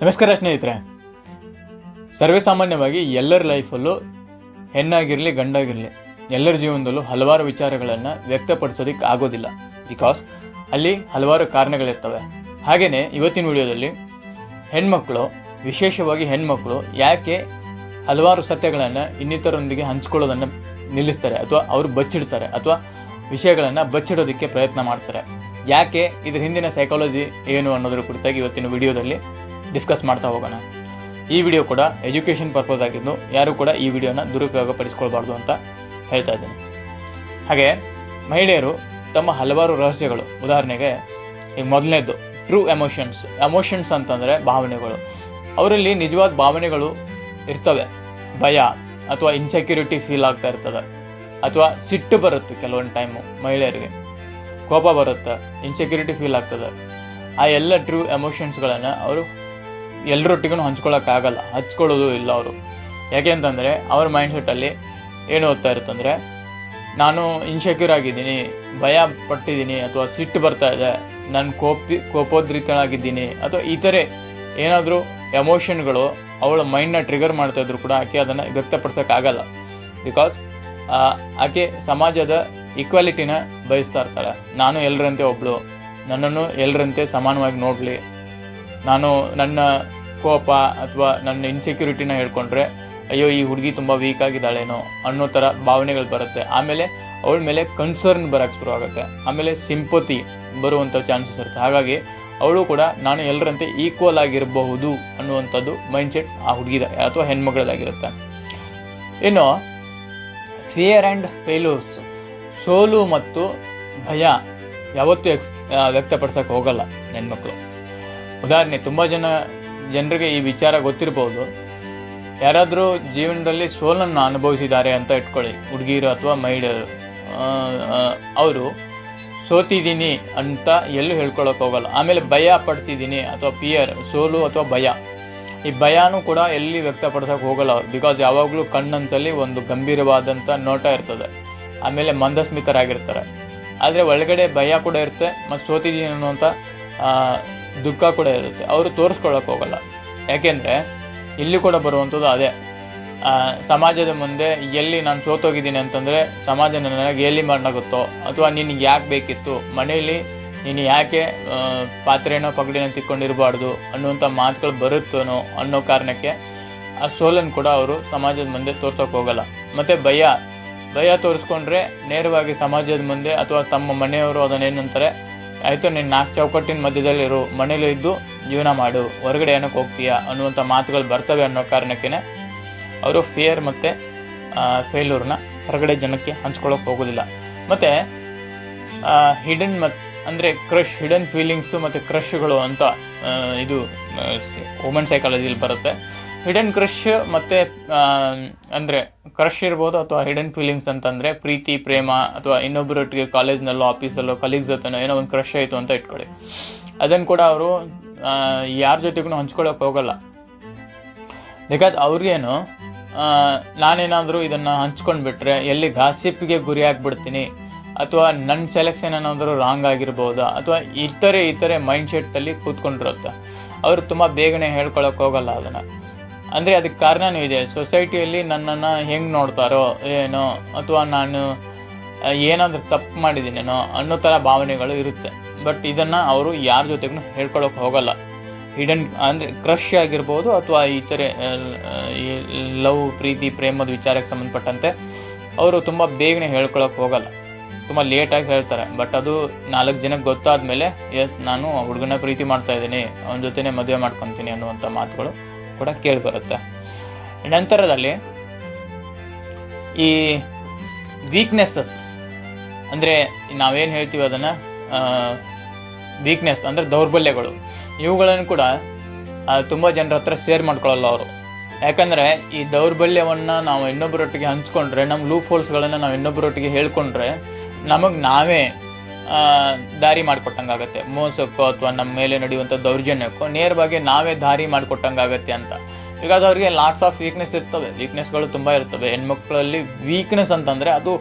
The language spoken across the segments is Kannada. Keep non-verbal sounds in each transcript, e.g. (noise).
ನಮಸ್ಕಾರ ಸ್ನೇಹಿತರೆ. ಸರ್ವೇ ಸಾಮಾನ್ಯವಾಗಿ ಎಲ್ಲರ ಲೈಫಲ್ಲೂ ಹೆಣ್ಣಾಗಿರಲಿ ಗಂಡಾಗಿರಲಿ, ಎಲ್ಲರ ಜೀವನದಲ್ಲೂ ಹಲವಾರು ವಿಚಾರಗಳನ್ನು ವ್ಯಕ್ತಪಡಿಸೋದಕ್ಕೆ ಆಗೋದಿಲ್ಲ. ಬಿಕಾಸ್ ಅಲ್ಲಿ ಹಲವಾರು ಕಾರಣಗಳಿರ್ತವೆ. ಹಾಗೆಯೇ ಇವತ್ತಿನ ವಿಡಿಯೋದಲ್ಲಿ ಹೆಣ್ಮಕ್ಳು, ವಿಶೇಷವಾಗಿ ಹೆಣ್ಮಕ್ಳು ಯಾಕೆ ಹಲವಾರು ಸತ್ಯಗಳನ್ನು ಇನ್ನಿತರೊಂದಿಗೆ ಹಂಚ್ಕೊಳ್ಳೋದನ್ನು ನಿಲ್ಲಿಸ್ತಾರೆ ಅಥವಾ ಅವರು ಬಚ್ಚಿಡ್ತಾರೆ ಅಥವಾ ವಿಷಯಗಳನ್ನು ಬಚ್ಚಿಡೋದಕ್ಕೆ ಪ್ರಯತ್ನ ಮಾಡ್ತಾರೆ. ಯಾಕೆ ಇದ್ರ ಹಿಂದಿನ ಸೈಕಾಲಜಿ ಏನು ಅನ್ನೋದ್ರ ಕುರಿತಾಗಿ ಇವತ್ತಿನ ವಿಡಿಯೋದಲ್ಲಿ ಡಿಸ್ಕಸ್ ಮಾಡ್ತಾ ಹೋಗೋಣ. ಈ ವಿಡಿಯೋ ಕೂಡ ಎಜುಕೇಷನ್ ಪರ್ಪಸ್ ಆಗಿದ್ದು ಯಾರು ಕೂಡ ಈ ವಿಡಿಯೋನ ದುರುಪಯೋಗ ಪಡಿಸ್ಕೊಳ್ಬಾರ್ದು ಅಂತ ಹೇಳ್ತಾ ಇದ್ದೀನಿ. ಹಾಗೆ ಮಹಿಳೆಯರು ತಮ್ಮ ಹಲವಾರು ರಹಸ್ಯಗಳು. ಉದಾಹರಣೆಗೆ ಈಗ ಮೊದಲನೇದು ಟ್ರೂ ಎಮೋಷನ್ಸ್ ಎಮೋಷನ್ಸ್ ಅಂತಂದರೆ ಭಾವನೆಗಳು. ಅವರಲ್ಲಿ ನಿಜವಾದ ಭಾವನೆಗಳು ಇರ್ತವೆ. ಭಯ ಅಥವಾ ಇನ್ಸೆಕ್ಯೂರಿಟಿ ಫೀಲ್ ಆಗ್ತಾ ಇರ್ತದೆ. ಅಥವಾ ಸಿಟ್ಟು ಬರುತ್ತೆ ಕೆಲವೊಂದು ಟೈಮು ಮಹಿಳೆಯರಿಗೆ. ಕೋಪ ಬರುತ್ತೆ ಇನ್ಸೆಕ್ಯೂರಿಟಿ ಫೀಲ್ ಆಗ್ತದೆ. ಆ ಎಲ್ಲ ಟ್ರೂ ಎಮೋಷನ್ಸ್ಗಳನ್ನು ಅವರು ಎಲ್ಲರೊಟ್ಟಿಗೂ ಹಂಚ್ಕೊಳ್ಳೋಕ್ಕಾಗಲ್ಲ ಹಚ್ಕೊಳ್ಳೋದು ಇಲ್ಲ ಅವರು. ಯಾಕೆ ಅಂತಂದರೆ ಅವ್ರ ಮೈಂಡ್ಸೆಟ್ಟಲ್ಲಿ ಏನು ಓದ್ತಾ ಇರುತ್ತಂದರೆ ನಾನು ಇನ್ಸೆಕ್ಯೂರ್ ಆಗಿದ್ದೀನಿ, ಭಯ ಪಟ್ಟಿದ್ದೀನಿ ಅಥವಾ ಸಿಟ್ಟು ಬರ್ತಾ ಇದೆ, ನಾನು ಕೋಪಿ ಕೋಪೋದ್ರಿತನಾಗಿದ್ದೀನಿ ಅಥವಾ ಈ ಥರ ಏನಾದರೂ ಎಮೋಷನ್ಗಳು ಅವಳ ಮೈಂಡ್ನ ಟ್ರಿಗರ್ ಮಾಡ್ತಾಯಿದ್ರು ಕೂಡ ಆಕೆ ಅದನ್ನು ವ್ಯಕ್ತಪಡಿಸೋಕ್ಕಾಗಲ್ಲ ಬಿಕಾಸ್ ಆಕೆ ಸಮಾಜದ ಈಕ್ವಾಲಿಟಿನ ಬಯಸ್ತಾ ಇರ್ತಾಳೆ. ನಾನು ಎಲ್ಲರಂತೆ ಒಬ್ಬಳು ನನ್ನನ್ನು ಎಲ್ಲರಂತೆ ಸಮಾನವಾಗಿ ನೋಡಲಿ. ನಾನು ನನ್ನ ಕೋಪ ಅಥವಾ ನನ್ನ ಇನ್ಸೆಕ್ಯೂರಿಟಿನ ಹೇಳ್ಕೊಂಡ್ರೆ, ಅಯ್ಯೋ, ಈ ಹುಡುಗಿ ತುಂಬ ವೀಕ್ ಆಗಿದ್ದಾಳೇನೋ ಅನ್ನೋ ಥರ ಭಾವನೆಗಳು ಬರುತ್ತೆ. ಆಮೇಲೆ ಅವಳ ಮೇಲೆ ಕನ್ಸರ್ನ್ ಬರೋಕ್ಕೆ ಶುರು ಆಗುತ್ತೆ. ಆಮೇಲೆ ಸಿಂಪತಿ ಬರುವಂಥ ಚಾನ್ಸಸ್ ಇರುತ್ತೆ. ಹಾಗಾಗಿ ಅವಳು ಕೂಡ, ನಾನು ಎಲ್ಲರಂತೆ ಈಕ್ವಲ್ ಆಗಿರಬಹುದು ಅನ್ನುವಂಥದ್ದು ಮೈಂಡ್ಸೆಟ್ ಆ ಹುಡುಗಿದ ಅಥವಾ ಹೆಣ್ಮಗಳದಾಗಿರುತ್ತೆ. ಇನ್ನು ಫಿಯರ್ ಆ್ಯಂಡ್ ಫೇಲೂರ್ಸ್ ಸೋಲು ಮತ್ತು ಭಯ ಯಾವತ್ತೂ ಎಕ್ಸ್ ವ್ಯಕ್ತಪಡಿಸೋಕೆ ಹೋಗಲ್ಲ ಹೆಣ್ಮಕ್ಳು. ಉದಾಹರಣೆ, ತುಂಬ ಜನ ಜನರಿಗೆ ಈ ವಿಚಾರ ಗೊತ್ತಿರ್ಬೋದು ಯಾರಾದರೂ ಜೀವನದಲ್ಲಿ ಸೋಲನ್ನು ಅನುಭವಿಸಿದ್ದಾರೆ ಅಂತ ಇಟ್ಕೊಳ್ಳಿ ಹುಡುಗಿರು ಅಥವಾ ಮಹಿಳೆಯರು. ಅವರು, ಸೋತಿದ್ದೀನಿ ಅಂತ ಎಲ್ಲೂ ಹೇಳ್ಕೊಳಕ್ಕೆ ಹೋಗಲ್ಲ. ಆಮೇಲೆ ಭಯ ಪಡ್ತಿದ್ದೀನಿ ಅಥವಾ ಪಿಯರ್ ಸೋಲು ಅಥವಾ ಭಯ. ಈ ಭಯನೂ ಕೂಡ ಎಲ್ಲಿ ವ್ಯಕ್ತಪಡಿಸೋಕೆ ಹೋಗಲ್ಲ. ಬಿಕಾಸ್ ಯಾವಾಗಲೂ ಕಣ್ಣಂತಲ್ಲಿ ಒಂದು ಗಂಭೀರವಾದಂಥ ನೋಟ ಇರ್ತದೆ. ಆಮೇಲೆ ಮಂದಸ್ಮಿತರಾಗಿರ್ತಾರೆ. ಆದರೆ ಒಳಗಡೆ ಭಯ ಕೂಡ ಇರುತ್ತೆ, ಮತ್ತು ಸೋತಿದ್ದೀನಿ ಅನ್ನುವಂಥ ದುಃಖ ಕೂಡ ಇರುತ್ತೆ. ಅವರು ತೋರಿಸ್ಕೊಳ್ಳೋಕೆ ಹೋಗಲ್ಲ. ಯಾಕೆಂದರೆ ಇಲ್ಲಿ ಕೂಡ ಬರುವಂಥದ್ದು ಅದೇ. ಸಮಾಜದ ಮುಂದೆ ಎಲ್ಲಿ ನಾನು ಸೋತೋಗಿದ್ದೀನಿ ಅಂತಂದರೆ ಸಮಾಜ ನನಗೆ ಎಲ್ಲಿ ಮಾಡಾಗುತ್ತೋ ಅಥವಾ ನಿನಗೆ ಯಾಕೆ ಬೇಕಿತ್ತು ಮನೆಯಲ್ಲಿ ನೀನು ಯಾಕೆ ಪಾತ್ರೆನೋ ಪಗಡಿನೋ ತಿಕ್ಕೊಂಡಿರಬಾರ್ದು ಅನ್ನುವಂಥ ಮಾತುಗಳು ಬರುತ್ತೋನೋ ಅನ್ನೋ ಕಾರಣಕ್ಕೆ ಆ ಸೋಲನ್ನು ಕೂಡ ಅವರು ಸಮಾಜದ ಮುಂದೆ ತೋರ್ಸೋಕೆ ಹೋಗಲ್ಲ. ಮತ್ತು ಭಯ. ಭಯ ತೋರಿಸ್ಕೊಂಡ್ರೆ ನೇರವಾಗಿ ಸಮಾಜದ ಮುಂದೆ ಅಥವಾ ತಮ್ಮ ಮನೆಯವರು ಅದನ್ನೇನಂತಾರೆ ಆಯಿತು ನೀನು ನಾಲ್ಕು ಚೌಕಟ್ಟಿನ ಮಧ್ಯದಲ್ಲಿರು, ಮನೇಲಿ ಇದ್ದು ಜೀವನ ಮಾಡು. ಹೊರಗಡೆ ಏನಕ್ಕೆ ಹೋಗ್ತೀಯಾ ಅನ್ನುವಂಥ ಮಾತುಗಳು ಬರ್ತವೆ ಅನ್ನೋ ಕಾರಣಕ್ಕೇ ಅವರು ಫಿಯರ್ ಮತ್ತು ಫೇಲ್ಯೂರ್ನ ಹೊರಗಡೆ ಜನಕ್ಕೆ ಹಂಚ್ಕೊಳ್ಳೋಕೆ ಹೋಗೋದಿಲ್ಲ. ಮತ್ತು ಹಿಡನ್ ಮತ್, ಅಂದರೆ ಕ್ರಶ್ ಹಿಡನ್ ಫೀಲಿಂಗ್ಸು ಮತ್ತು ಕ್ರಶ್ಗಳು ಅಂತ ಇದು ವುಮೆನ್ ಸೈಕಾಲಜಿಲಿ ಬರುತ್ತೆ. ಹಿಡನ್ ಕ್ರಶ್ ಮತ್ತು ಅಂದರೆ ಕ್ರಶ್ ಇರ್ಬೋದು ಅಥವಾ ಹಿಡನ್ ಫೀಲಿಂಗ್ಸ್ ಅಂತಂದರೆ ಪ್ರೀತಿ, ಪ್ರೇಮ ಅಥವಾ ಇನ್ನೊಬ್ಬರೊಟ್ಟಿಗೆ ಕಾಲೇಜ್ನಲ್ಲೋ ಆಫೀಸಲ್ಲೋ ಕಲೀಗ್ಸ್ ಜೊತೆನೋ ಏನೋ ಒಂದು ಕ್ರಶ್ ಆಯಿತು ಅಂತ ಇಟ್ಕೊಳ್ಳಿ. ಅದನ್ನು ಕೂಡ ಅವರು ಯಾರ ಜೊತೆಗೂ ಹಂಚ್ಕೊಳ್ಳೋಕೆ ಹೋಗಲ್ಲ. ಬಿಕಾಸ್ ಅವ್ರಿಗೇನು ನಾನೇನಾದರೂ ಇದನ್ನು ಹಂಚ್ಕೊಂಡ್ಬಿಟ್ರೆ ಎಲ್ಲಿ ಗಾಸಿಪ್ಗೆ ಗುರಿ ಆಗ್ಬಿಡ್ತೀನಿ ಅಥವಾ ನನ್ನ ಸೆಲೆಕ್ಷನ್ ಏನಾದರೂ ರಾಂಗ್ ಆಗಿರ್ಬೋದಾ ಅಥವಾ ಇತರೆ ಇತರೆ ಮೈಂಡ್ ಸೆಟ್ಟಲ್ಲಿ ಕೂತ್ಕೊಂಡಿರುತ್ತೆ. ಅವರು ತುಂಬ ಬೇಗನೆ ಹೇಳ್ಕೊಳಕ್ಕೆ ಹೋಗಲ್ಲ ಅದನ್ನು. ಅಂದರೆ ಅದಕ್ಕೆ ಕಾರಣವೂ ಇದೆ. ಸೊಸೈಟಿಯಲ್ಲಿ ನನ್ನನ್ನು ಹೆಂಗೆ ನೋಡ್ತಾರೋ ಏನೋ, ಅಥವಾ ನಾನು ಏನಾದರೂ ತಪ್ಪು ಮಾಡಿದ್ದೀನೇನೋ ಅನ್ನೋ ಥರ ಭಾವನೆಗಳು ಇರುತ್ತೆ. ಬಟ್ ಇದನ್ನು ಅವರು ಯಾರ ಜೊತೆಗೂ ಹೇಳ್ಕೊಳ್ಳೋಕೆ ಹೋಗಲ್ಲ. ಹಿಡನ್ ಅಂದರೆ ಕ್ರಶ್ ಆಗಿರ್ಬೋದು ಅಥವಾ ಈ ಥರ ಈ ಲವ್, ಪ್ರೀತಿ, ಪ್ರೇಮದ ವಿಚಾರಕ್ಕೆ ಸಂಬಂಧಪಟ್ಟಂತೆ ಅವರು ತುಂಬ ಬೇಗನೆ ಹೇಳ್ಕೊಳ್ಳೋಕೆ ಹೋಗಲ್ಲ. ತುಂಬ ಲೇಟಾಗಿ ಹೇಳ್ತಾರೆ. ಬಟ್ ಅದು ನಾಲ್ಕು ಜನಕ್ಕೆ ಗೊತ್ತಾದ ಮೇಲೆ ಎಸ್ ನಾನು ಹುಡುಗನ ಪ್ರೀತಿ ಮಾಡ್ತಾ ಇದ್ದೀನಿ, ಅವನ ಜೊತೆನೇ ಮದುವೆ ಮಾಡ್ಕೊತೀನಿ ಅನ್ನುವಂಥ ಮಾತುಗಳು ಕೂಡ ಕೇಳಿಬರುತ್ತೆ ನಂತರದಲ್ಲಿ ಈ ವೀಕ್ನೆಸ್ಸಸ್ ಅಂದರೆ ನಾವೇನು ಹೇಳ್ತೀವಿ ಅದನ್ನು ವೀಕ್ನೆಸ್ ಅಂದರೆ ದೌರ್ಬಲ್ಯಗಳು, ಇವುಗಳನ್ನು ಕೂಡ ತುಂಬ ಜನರ ಹತ್ರ ಶೇರ್ ಮಾಡ್ಕೊಳ್ಳಲ್ಲ ಅವರು. ಯಾಕಂದರೆ ಈ ದೌರ್ಬಲ್ಯವನ್ನು ನಾವು ಇನ್ನೊಬ್ಬರೊಟ್ಟಿಗೆ ಹಂಚ್ಕೊಂಡ್ರೆ ನಮ್ಮ ಲೂಪ್ ಹೋಲ್ಸ್ಗಳನ್ನು ನಾವು ಇನ್ನೊಬ್ಬರೊಟ್ಟಿಗೆ ಹೇಳ್ಕೊಂಡ್ರೆ, ನಮಗೆ ನಾವೇ ದಾರಿ ಮಾಡಿಕೊಟ್ಟಂಗಾಗತ್ತೆ. ಮೋಸಕ್ಕೋ ಅಥವಾ ನಮ್ಮ ಮೇಲೆ ನಡೆಯುವಂಥ ದೌರ್ಜನ್ಯಕ್ಕೋ ನೇರವಾಗಿ ನಾವೇ ದಾರಿ ಮಾಡಿಕೊಟ್ಟಂಗಾಗತ್ತೆ ಅಂತ. ಬಿಕಾಸ್ ಅವರಿಗೆ ಲಾಟ್ಸ್ ಆಫ್ ವೀಕ್ನೆಸ್ ಇರ್ತವೆ. ವೀಕ್ನೆಸ್ಗಳು ತುಂಬ ಇರ್ತವೆ. ಹೆಣ್ಮಕ್ಳಲ್ಲಿ ವೀಕ್ನೆಸ್ ಅಂತಂದರೆ ಅದು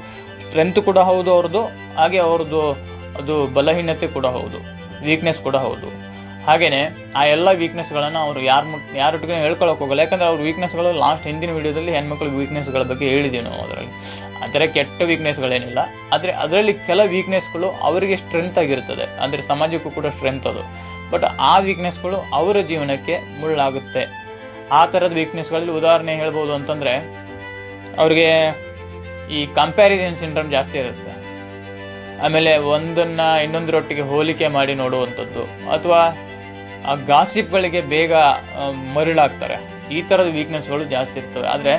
ಸ್ಟ್ರೆಂತ್ ಕೂಡ ಹೌದು ಅವ್ರದ್ದು, ಹಾಗೆ ಅವ್ರದ್ದು ಅದು ಬಲಹೀನತೆ ಕೂಡ ಹೌದು. ವೀಕ್ನೆಸ್ ಕೂಡ ಹೌದು. ಹಾಗೆಯೇ ಆ ಎಲ್ಲ ವೀಕ್ನೆಸ್ಗಳನ್ನು ಅವರು ಯಾರು ಮುಟ್ ಯಾರೊಟ್ಟಿಗೆ ಹೇಳ್ಕೊಳಕ್ಕೆ ಹೋಗಲ್ಲ. ಯಾಕಂದರೆ ಅವ್ರ ವೀಕ್ನೆಸ್ಗಳು ಲಾಸ್ಟ್ ಹಿಂದಿನ ವಿಡಿಯೋದಲ್ಲಿ ಹೆಣ್ಮಕ್ಳ ವೀಕ್ನೆಸ್ಗಳ ಬಗ್ಗೆ ಹೇಳಿದ್ದೀವಿ ನಾವು ಅದರಲ್ಲಿ. ಆ ಥರ ಕೆಟ್ಟ ವೀಕ್ನೆಸ್ಗಳೇನಿಲ್ಲ ಆದರೆ ಅದರಲ್ಲಿ ಕೆಲ ವೀಕ್ನೆಸ್ಗಳು ಅವರಿಗೆ ಸ್ಟ್ರೆಂತ್ ಆಗಿರ್ತದೆ. ಅಂದರೆ ಸಮಾಜಕ್ಕೂ ಕೂಡ ಸ್ಟ್ರೆಂತ್ ಅದು. ಬಟ್ ಆ ವೀಕ್ನೆಸ್ಗಳು ಅವರ ಜೀವನಕ್ಕೆ ಮುಳ್ಳಾಗುತ್ತೆ. ಆ ಥರದ ವೀಕ್ನೆಸ್ಗಳಲ್ಲಿ ಉದಾಹರಣೆ ಹೇಳ್ಬೋದು ಅಂತಂದರೆ, ಅವ್ರಿಗೆ ಈ ಕಂಪ್ಯಾರಿಸನ್ ಸಿಂಡ್ರಮ್ ಜಾಸ್ತಿ ಇರುತ್ತೆ. ಆಮೇಲೆ ಒಂದನ್ನ ಇನ್ನೊಂದರೊಟ್ಟಿಗೆ ಹೋಲಿಕೆ ಮಾಡಿ ನೋಡುವಂಥದ್ದು. ಅಥವಾ ಆ ಗಾಸಿಪ್ಗಳಿಗೆ ಬೇಗ ಮರಳಾಗ್ತಾರೆ. ಈ ಥರದ ವೀಕ್ನೆಸ್ಗಳು ಜಾಸ್ತಿ ಇರ್ತವೆ. ಆದರೆ,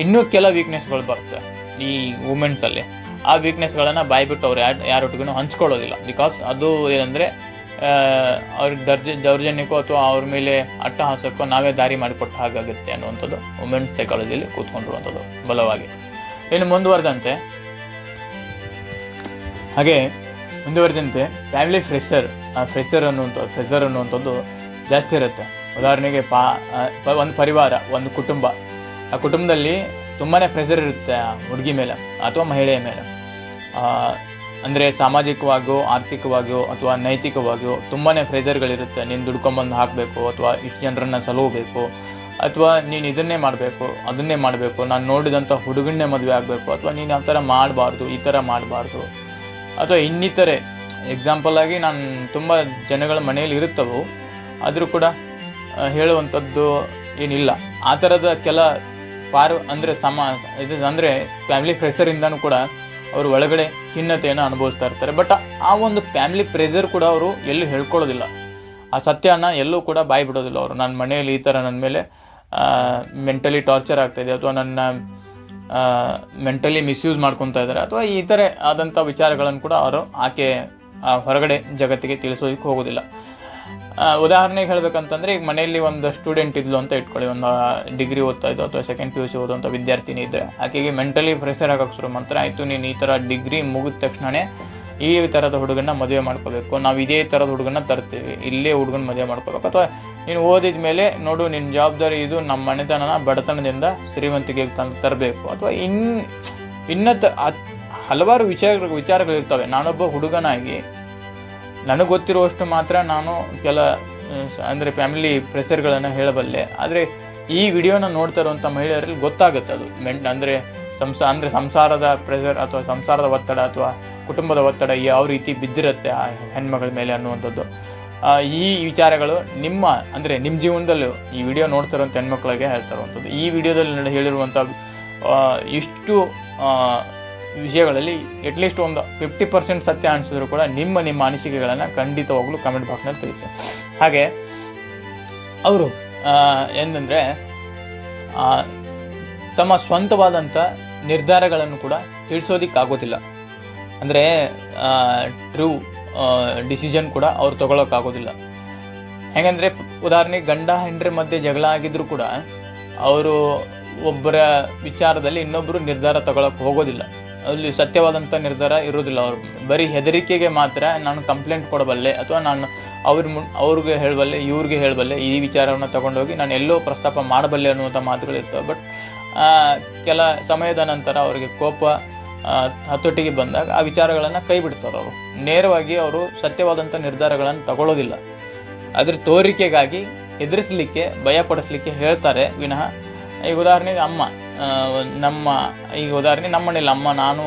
ಇನ್ನೂ ಕೆಲ ವೀಕ್ನೆಸ್ಗಳು ಬರ್ತವೆ ಈ ವುಮೆನ್ಸಲ್ಲಿ ಆ ವೀಕ್ನೆಸ್ಗಳನ್ನು ಬಾಯ್ಬಿಟ್ಟು ಅವ್ರು ಯಾರು, ಯಾರೊಟ್ಟಿಗೂ ಹಂಚ್ಕೊಳ್ಳೋದಿಲ್ಲ. ಬಿಕಾಸ್ ಅದು ಏನಂದರೆ ಅವ್ರಿಗೆ ದರ್ಜೆ, ದೌರ್ಜನ್ಯಕ್ಕೋ ಅಥವಾ ಅವ್ರ ಮೇಲೆ ಅಟ್ಟಹಾಸಕ್ಕೋ ನಾವೇ ದಾರಿ ಮಾಡಿಕೊಟ್ಟ ಹಾಗಾಗುತ್ತೆ ಅನ್ನುವಂಥದ್ದು ವುಮೆನ್ ಸೈಕಾಲಜಿಯಲ್ಲಿ ಕೂತ್ಕೊಂಡಿರುವಂಥದ್ದು ಬಲವಾಗಿ. ಇನ್ನು ಮುಂದುವರೆದಂತೆ, ಹಾಗೆ ಮುಂದುವರೆದಂತೆ ಫ್ಯಾಮಿಲಿ ಫ್ರೆಷರ್ ಆ ಫ್ರೆಷರ್ ಅನ್ನುವಂಥ ಫ್ರೆಷರ್ ಅನ್ನುವಂಥದ್ದು ಜಾಸ್ತಿ ಇರುತ್ತೆ. ಉದಾಹರಣೆಗೆ ಪಾ ಒಂದು ಪರಿವಾರ, ಒಂದು ಕುಟುಂಬ. ಆ ಕುಟುಂಬದಲ್ಲಿ ತುಂಬಾ ಪ್ರೆಷರ್ ಇರುತ್ತೆ ಆ ಹುಡುಗಿ ಮೇಲೆ ಅಥವಾ ಮಹಿಳೆಯ ಮೇಲೆ. ಅಂದರೆ ಸಾಮಾಜಿಕವಾಗಿಯೋ, ಆರ್ಥಿಕವಾಗಿಯೋ ಅಥವಾ ನೈತಿಕವಾಗಿಯೋ ತುಂಬಾ ಪ್ರೆಷರ್ಗಳಿರುತ್ತೆ ನೀನು ದುಡ್ಕೊಂಬಂದು ಹಾಕಬೇಕು ಅಥವಾ ಇಷ್ಟು ಜನರನ್ನು ಸಲುವಬೇಕು ಅಥವಾ ನೀನು ಇದನ್ನೇ ಮಾಡಬೇಕು, ಅದನ್ನೇ ಮಾಡಬೇಕು. ನಾನು ನೋಡಿದಂಥ ಹುಡುಗನ್ನೇ ಮದುವೆ ಆಗಬೇಕು ಅಥವಾ ನೀನು ಆ ಥರ ಮಾಡಬಾರ್ದು, ಈ ಥರ ಮಾಡಬಾರ್ದು. ಅಥವಾ ಇನ್ನಿತರೆ ಎಕ್ಸಾಂಪಲ್ ಆಗಿ ನಾನು ತುಂಬ ಜನಗಳ ಮನೆಯಲ್ಲಿ ಇರುತ್ತವು. ಆದರೂ ಕೂಡ ಹೇಳುವಂಥದ್ದು ಏನಿಲ್ಲ. ಆ ಥರದ ಕೆಲ ಪಾರ್, ಅಂದರೆ ಸಮ, ಇದು ಅಂದರೆ ಫ್ಯಾಮಿಲಿ ಪ್ರೆಷರಿಂದನೂ ಕೂಡ ಅವರು ಒಳಗಡೆ ಖಿನ್ನತೆಯನ್ನು ಅನುಭವಿಸ್ತಾ ಇರ್ತಾರೆ. ಬಟ್ ಆ ಒಂದು ಫ್ಯಾಮಿಲಿ ಪ್ರೆಷರ್ ಕೂಡ ಅವರು ಎಲ್ಲೂ ಹೇಳ್ಕೊಳ್ಳೋದಿಲ್ಲ. ಆ ಸತ್ಯನ ಎಲ್ಲೂ ಕೂಡ ಬಾಯಿ ಬಿಡೋದಿಲ್ಲ ಅವರು. ನನ್ನ ಮನೆಯಲ್ಲಿ ಈ ಥರ ನನ್ನ ಮೇಲೆ ಮೆಂಟಲಿ ಟಾರ್ಚರ್ ಆಗ್ತಾಯಿದೆ ಅಥವಾ ನನ್ನ ಮೆಂಟಲಿ ಮಿಸ್ಯೂಸ್ ಮಾಡ್ಕೊತಾ ಇದ್ದಾರೆ ಅಥವಾ ಈ ಥರ ಆದಂಥ ವಿಚಾರಗಳನ್ನು ಕೂಡ ಅವರು ಆಕೆ ಹೊರಗಡೆ ಜಗತ್ತಿಗೆ ತಿಳಿಸೋದಕ್ಕೆ ಹೋಗೋದಿಲ್ಲ. ಉದಾಹರಣೆಗೆ ಹೇಳಬೇಕಂತಂದರೆ, ಈಗ ಮನೆಯಲ್ಲಿ ಒಂದು ಸ್ಟೂಡೆಂಟ್ ಇದ್ಲು ಅಂತ ಇಟ್ಕೊಳ್ಳಿ. ಒಂದು ಡಿಗ್ರಿ ಓದ್ತಾ ಇದ್ದು ಅಥವಾ ಸೆಕೆಂಡ್ ಪಿ ಯು ಸಿ ಓದುವಂಥ ವಿದ್ಯಾರ್ಥಿನಿ ಇದ್ದರೆ ಆಕೆಗೆ ಮೆಂಟಲಿ ಪ್ರೆಷರ್ ಆಗೋಕ್ಕೆ ಶುರು ಮಾಡ್ತಾರೆ. ಆಯಿತು, ನೀನು ಈ ಥರ ಡಿಗ್ರಿ ಮುಗಿದ ತಕ್ಷಣವೇ ಈ ಥರದ ಹುಡುಗನ ಮದುವೆ ಮಾಡ್ಕೋಬೇಕು. ನಾವು ಇದೇ ಥರದ ಹುಡುಗನ ತರ್ತೀವಿ. ಇಲ್ಲೇ ಹುಡುಗನ ಮದುವೆ ಮಾಡ್ಕೋಬೇಕು. ಅಥವಾ ನೀನು ಓದಿದ ಮೇಲೆ ನೋಡು ನಿನ್ನ ಜವಾಬ್ದಾರಿ ಇದು ನಮ್ಮ ಮನೆತನನ ಬಡತನದಿಂದ ಶ್ರೀಮಂತಿಗೆ ತಂದು ತರಬೇಕು. ಅಥವಾ ಇನ್ ಇನ್ನತ್ ಹಲವಾರು ವಿಚಾರ ವಿಚಾರಗಳಿರ್ತವೆ ನಾನೊಬ್ಬ ಹುಡುಗನಾಗಿ ನನಗೆ ಗೊತ್ತಿರುವಷ್ಟು ಮಾತ್ರ ನಾನು ಕೆಲ, ಅಂದರೆ ಫ್ಯಾಮಿಲಿ ಪ್ರೆಷರ್ಗಳನ್ನು ಹೇಳಬಲ್ಲೆ. ಆದರೆ ಈ ವಿಡಿಯೋನ ನೋಡ್ತಾ ಇರುವಂಥ ಮಹಿಳೆಯರಲ್ಲಿ ಗೊತ್ತಾಗುತ್ತೆ ಅದು. ಮೆಂಟ್ ಅಂದರೆ ಸಂಸ, ಅಂದರೆ ಸಂಸಾರದ ಪ್ರೆಷರ್ ಅಥವಾ ಸಂಸಾರದ ಒತ್ತಡ ಅಥವಾ ಕುಟುಂಬದ ಒತ್ತಡ ಯಾವ ರೀತಿ ಬಿದ್ದಿರುತ್ತೆ ಆ ಹೆಣ್ಮಗಳ ಮೇಲೆ ಅನ್ನುವಂಥದ್ದು. ಈ ವಿಚಾರಗಳು ನಿಮ್ಮ, ಅಂದರೆ ನಿಮ್ಮ ಜೀವನದಲ್ಲೂ ಈ ವಿಡಿಯೋ ನೋಡ್ತಾ ಇರುವಂಥ ಹೆಣ್ಮಕ್ಳಿಗೆ ಹೇಳ್ತಾ ಇರುವಂಥದ್ದು ಈ ವಿಡಿಯೋದಲ್ಲಿ ಹೇಳಿರುವಂಥ ಇಷ್ಟು ವಿಷಯಗಳಲ್ಲಿ ಅಟ್ಲೀಸ್ಟ್ ಒಂದು ಫಿಫ್ಟಿ ಪರ್ಸೆಂಟ್ ಸತ್ಯ ಅನಿಸಿದ್ರು ಕೂಡ ನಿಮ್ಮ ನಿಮ್ಮ ಅನಿಸಿಕೆಗಳನ್ನು ಖಂಡಿತವಾಗ್ಲೂ ಕಮೆಂಟ್ ಬಾಕ್ಸ್ನಲ್ಲಿ ತಿಳಿಸಿ. ಹಾಗೆ, ಅವರು ಏನಂದರೆ ತಮ್ಮ ಸ್ವಂತವಾದಂಥ ನಿರ್ಧಾರಗಳನ್ನು ಕೂಡ ತಿಳಿಸೋದಕ್ಕಾಗೋದಿಲ್ಲ. ಅಂದರೆ ಟ್ರೂ ಡಿಸಿಷನ್ ಕೂಡ ಅವ್ರು ತೊಗೊಳೋಕ್ಕಾಗೋದಿಲ್ಲ. ಹೆಂಗಂದರೆ ಉದಾಹರಣೆಗೆ ಗಂಡ ಹೆಂಡ್ರ ಮಧ್ಯೆ ಜಗಳ ಆಗಿದ್ರು ಕೂಡ, ಅವರು ಒಬ್ಬರ ವಿಚಾರದಲ್ಲಿ ಇನ್ನೊಬ್ಬರು ನಿರ್ಧಾರ ತಗೊಳಕ್ಕೆ ಹೋಗೋದಿಲ್ಲ. ಅಲ್ಲಿ ಸತ್ಯವಾದಂಥ ನಿರ್ಧಾರ ಇರೋದಿಲ್ಲ ಅವ್ರು ಬರೀ ಹೆದರಿಕೆಗೆ ಮಾತ್ರ ನಾನು ಕಂಪ್ಲೇಂಟ್ ಕೊಡಬಲ್ಲೆ ಅಥವಾ ನಾನು ಅವ್ರ ಮುನ್ ಅವ್ರಿಗೆ ಹೇಳಬಲ್ಲೆ, ಇವ್ರಿಗೆ ಹೇಳಬಲ್ಲೆ ಈ ವಿಚಾರವನ್ನು ತಗೊಂಡೋಗಿ ನಾನು ಎಲ್ಲೋ ಪ್ರಸ್ತಾಪ ಮಾಡಬಲ್ಲೆ ಅನ್ನುವಂಥ ಮಾತುಗಳಿರ್ತವೆ ಬಟ್ ಕೆಲ ಸಮಯದ ನಂತರ ಅವರಿಗೆ ಕೋಪ ಹತೋಟಿಗೆ ಬಂದಾಗ ಆ ವಿಚಾರಗಳನ್ನು ಕೈ ಬಿಡ್ತಾರೆ ಅವರು. ನೇರವಾಗಿ ಅವರು ಸತ್ಯವಾದಂಥ ನಿರ್ಧಾರಗಳನ್ನು ತಗೊಳ್ಳೋದಿಲ್ಲ ಅದ್ರ ತೋರಿಕೆಗಾಗಿ ಎದುರಿಸಲಿಕ್ಕೆ ಭಯಪಡಿಸ್ಲಿಕ್ಕೆ ಹೇಳ್ತಾರೆ. ವಿನಃ ಈಗ ಉದಾಹರಣೆಗೆ ಅಮ್ಮ. ನಮ್ಮ, ಈಗ ಉದಾಹರಣೆ ನಮ್ಮ ಮನೇಲಿ ಅಮ್ಮ, ನಾನು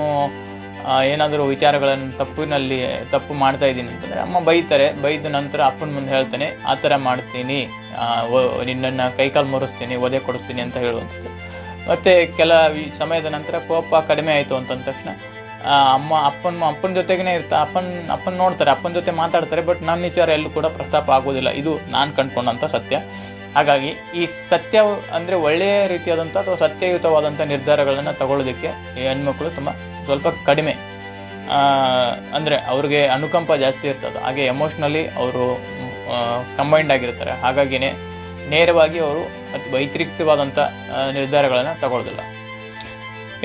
ಏನಾದರೂ ವಿಚಾರಗಳನ್ನು ತಪ್ಪಿನಲ್ಲಿ, ತಪ್ಪು ಮಾಡ್ತಾ ಇದ್ದೀನಿ ಅಂತಂದರೆ ಅಮ್ಮ ಬೈತಾರೆ, ಬೈದ ನಂತರ ಅಪ್ಪನ ಮುಂದೆ ಹೇಳ್ತಾನೆ, ಆ ಥರ ಮಾಡ್ತೀನಿ ನಿನ್ನನ್ನು ಕೈಕಾಲು ಮುರಿಸ್ತೀನಿ, ಒದೆ ಕೊಡಿಸ್ತೀನಿ ಅಂತ ಹೇಳುವಂಥದ್ದು. ಮತ್ತು ಕೆಲ ಸಮಯದ ನಂತರ ಕೋಪ ಕಡಿಮೆ ಆಯಿತು ಅಂತಂದ ತಕ್ಷಣ ಅಮ್ಮ ಅಪ್ಪನ ಅಪ್ಪನ ಜೊತೆಗೇ ಇರ್ತಾ, ಅಪ್ಪನ ಅಪ್ಪನ ನೋಡ್ತಾರೆ, ಅಪ್ಪನ ಜೊತೆ ಮಾತಾಡ್ತಾರೆ, ಬಟ್ ನನ್ನ ವಿಚಾರ ಎಲ್ಲೂ ಕೂಡ ಪ್ರಸ್ತಾಪ ಆಗೋದಿಲ್ಲ. ಇದು ನಾನು ಕಂಡ್ಕೊಂಡಂಥ ಸತ್ಯ. ಹಾಗಾಗಿ ಈ ಸತ್ಯ ಅಂದರೆ ಒಳ್ಳೆಯ ರೀತಿಯಾದಂಥ ಅಥವಾ ಸತ್ಯಯುತವಾದಂಥ ನಿರ್ಧಾರಗಳನ್ನು ತಗೊಳ್ಳೋದಕ್ಕೆ ಈ ಹೆಣ್ಮಕ್ಳು ತುಂಬ ಸ್ವಲ್ಪ ಕಡಿಮೆ. ಅಂದರೆ ಅವ್ರಿಗೆ ಅನುಕಂಪ ಜಾಸ್ತಿ ಇರ್ತದೆ. ಹಾಗೆ ಎಮೋಷ್ನಲಿ ಅವರು ಕಂಬೈಂಡ್ ಆಗಿರ್ತಾರೆ. ಹಾಗಾಗಿನೇ ನೇರವಾಗಿ ಅವರು ಅತಿ ವೈತಿರಿಕ್ತವಾದಂಥ ನಿರ್ಧಾರಗಳನ್ನು ತಗೊಳ್ಳೋದಿಲ್ಲ.